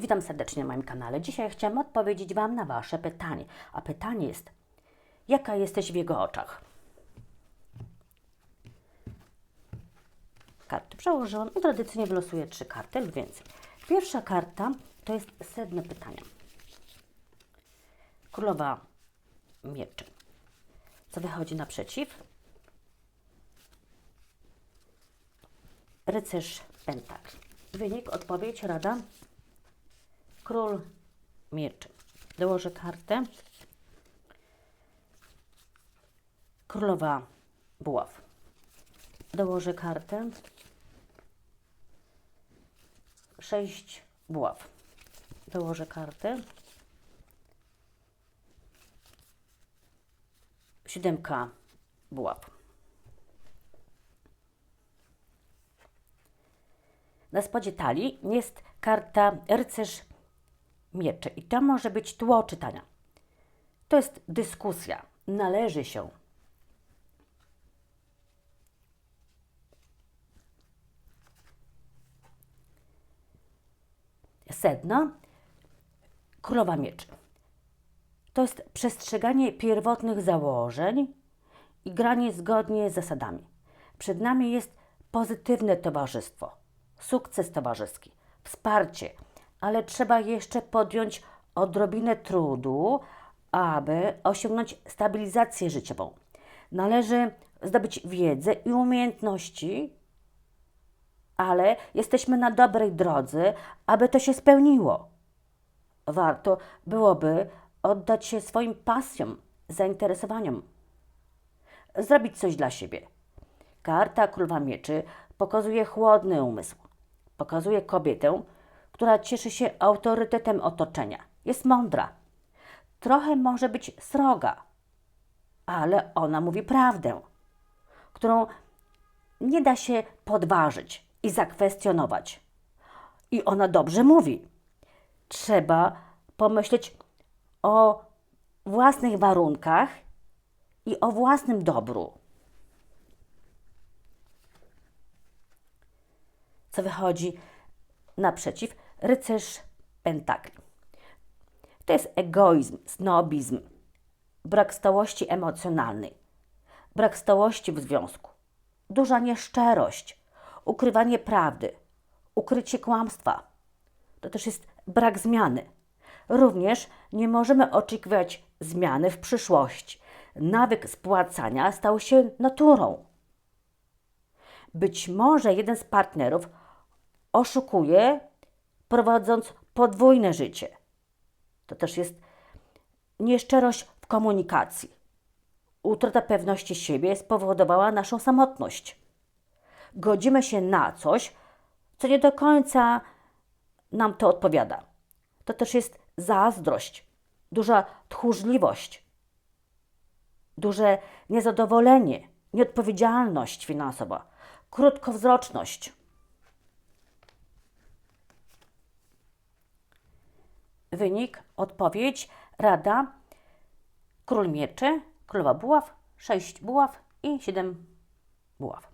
Witam serdecznie na moim kanale. Dzisiaj chciałam odpowiedzieć Wam na Wasze pytanie. A pytanie jest, jaka jesteś w jego oczach? Karty przełożyłam i tradycyjnie wylosuję trzy karty lub więcej. Pierwsza karta to jest sedno pytania. Królowa mieczy. Co wychodzi naprzeciw? Rycerz pentakli. Wynik, odpowiedź, rada. Król mieczy. Dołożę kartę. Królowa buław. Dołożę kartę. Sześć buław. Dołożę kartę. Siódemka buław. Na spodzie talii jest karta rycerz mieczy i to może być tło czytania. To jest dyskusja. Należy się sedno królowa mieczy. To jest przestrzeganie pierwotnych założeń i granie zgodnie z zasadami. Przed nami jest pozytywne towarzystwo, sukces towarzyski, wsparcie, ale trzeba jeszcze podjąć odrobinę trudu, aby osiągnąć stabilizację życiową. Należy zdobyć wiedzę i umiejętności, ale jesteśmy na dobrej drodze, aby to się spełniło. Warto byłoby oddać się swoim pasjom, zainteresowaniom, zrobić coś dla siebie. Karta Królowa Mieczy pokazuje chłodny umysł. Pokazuje kobietę, która cieszy się autorytetem otoczenia. Jest mądra. Trochę może być sroga, ale ona mówi prawdę, którą nie da się podważyć i zakwestionować. I ona dobrze mówi. Trzeba pomyśleć o własnych warunkach i o własnym dobru. Co wychodzi naprzeciw? Rycerz pentakli. To jest egoizm, snobizm, brak stałości emocjonalnej, brak stałości w związku, duża nieszczerość, ukrywanie prawdy, ukrycie kłamstwa. To też jest brak zmiany. Również nie możemy oczekiwać zmiany w przyszłości. Nawyk spłacania stał się naturą. Być może jeden z partnerów oszukuje, prowadząc podwójne życie. To też jest nieszczerość w komunikacji. Utrata pewności siebie spowodowała naszą samotność. Godzimy się na coś, co nie do końca nam to odpowiada. To też jest zazdrość, duża tchórzliwość, duże niezadowolenie, nieodpowiedzialność finansowa, krótkowzroczność. Wynik, odpowiedź, rada, król mieczy, królowa buław, sześć buław i siedem buław.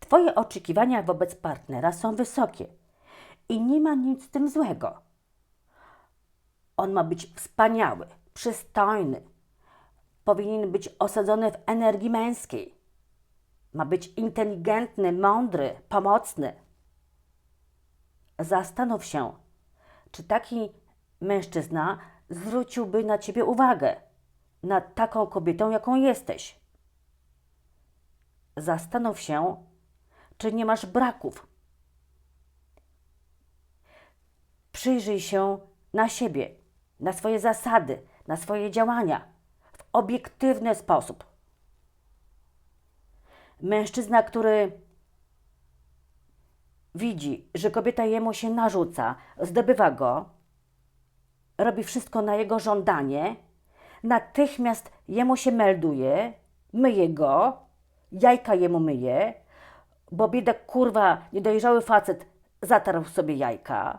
Twoje oczekiwania wobec partnera są wysokie i nie ma nic z tym złego. On ma być wspaniały, przystojny, powinien być osadzony w energii męskiej, ma być inteligentny, mądry, pomocny. Zastanów się, czy taki mężczyzna zwróciłby na ciebie uwagę, na taką kobietą, jaką jesteś. Zastanów się, czy nie masz braków. Przyjrzyj się na siebie, na swoje zasady, na swoje działania w obiektywny sposób. Mężczyzna, który widzi, że kobieta jemu się narzuca, zdobywa go, robi wszystko na jego żądanie, natychmiast jemu się melduje, myje go, jajka jemu myje, bo biedak kurwa, niedojrzały facet zatarł sobie jajka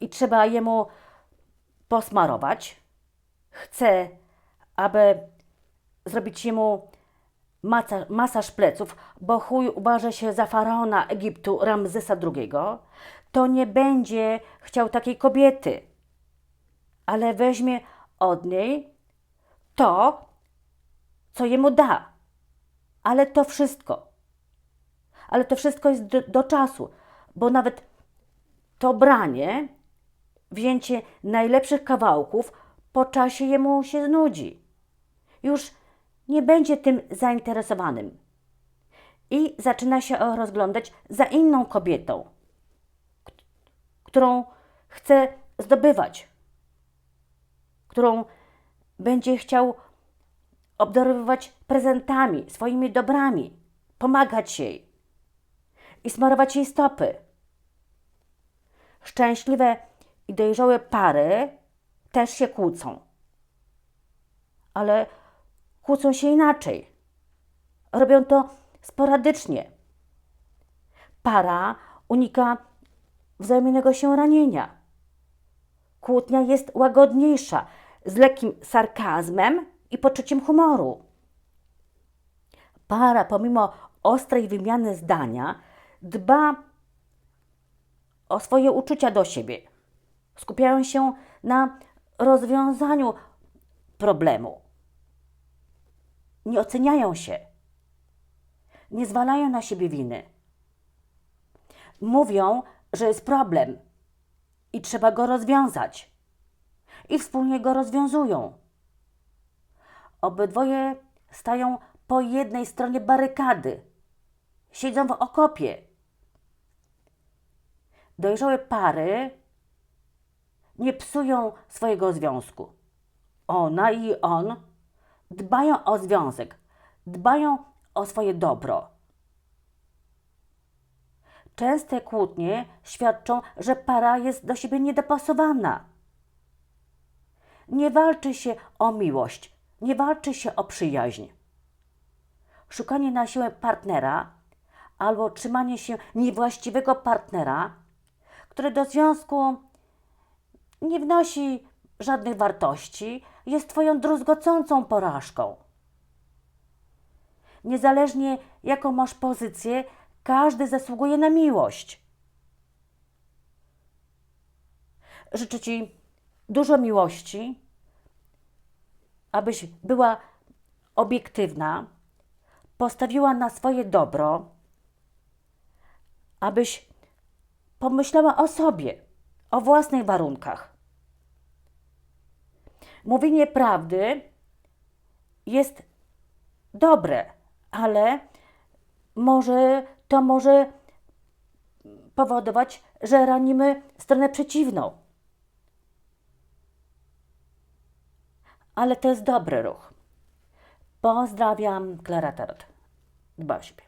i trzeba jemu posmarować. Chce, aby zrobić jemu maca, masaż pleców, bo chuj uważa się za faraona Egiptu Ramzesa II, to nie będzie chciał takiej kobiety, ale weźmie od niej to, co jemu da. Ale to wszystko. Ale to wszystko jest do, do czasu, bo nawet to branie, wzięcie najlepszych kawałków, po czasie jemu się znudzi. Już nie będzie tym zainteresowanym. I zaczyna się rozglądać za inną kobietą, którą chce zdobywać, którą będzie chciał obdarowywać prezentami, swoimi dobrami, pomagać jej i smarować jej stopy. Szczęśliwe i dojrzałe pary też się kłócą, ale kłócą się inaczej. Robią to sporadycznie. Para unika wzajemnego się ranienia. Kłótnia jest łagodniejsza, z lekkim sarkazmem i poczuciem humoru. Para, pomimo ostrej wymiany zdania, dba o swoje uczucia do siebie. Skupiają się na rozwiązaniu problemu. Nie oceniają się. Nie zwalają na siebie winy. Mówią, że jest problem i trzeba go rozwiązać. I wspólnie go rozwiązują. Obydwoje stają po jednej stronie barykady. Siedzą w okopie. Dojrzałe pary nie psują swojego związku. Ona i on dbają o związek, dbają o swoje dobro. Częste kłótnie świadczą, że para jest do siebie niedopasowana. Nie walczy się o miłość, nie walczy się o przyjaźń. Szukanie na siłę partnera albo trzymanie się niewłaściwego partnera, który do związku nie wnosi żadnych wartości, jest Twoją druzgocącą porażką. Niezależnie jaką masz pozycję, każdy zasługuje na miłość. Życzę Ci dużo miłości, abyś była obiektywna, postawiła na swoje dobro, abyś pomyślała o sobie, o własnych warunkach. Mówienie prawdy jest dobre, ale może to może powodować, że ranimy stronę przeciwną. Ale to jest dobry ruch. Pozdrawiam, Klara Tarot. Dba o siebie.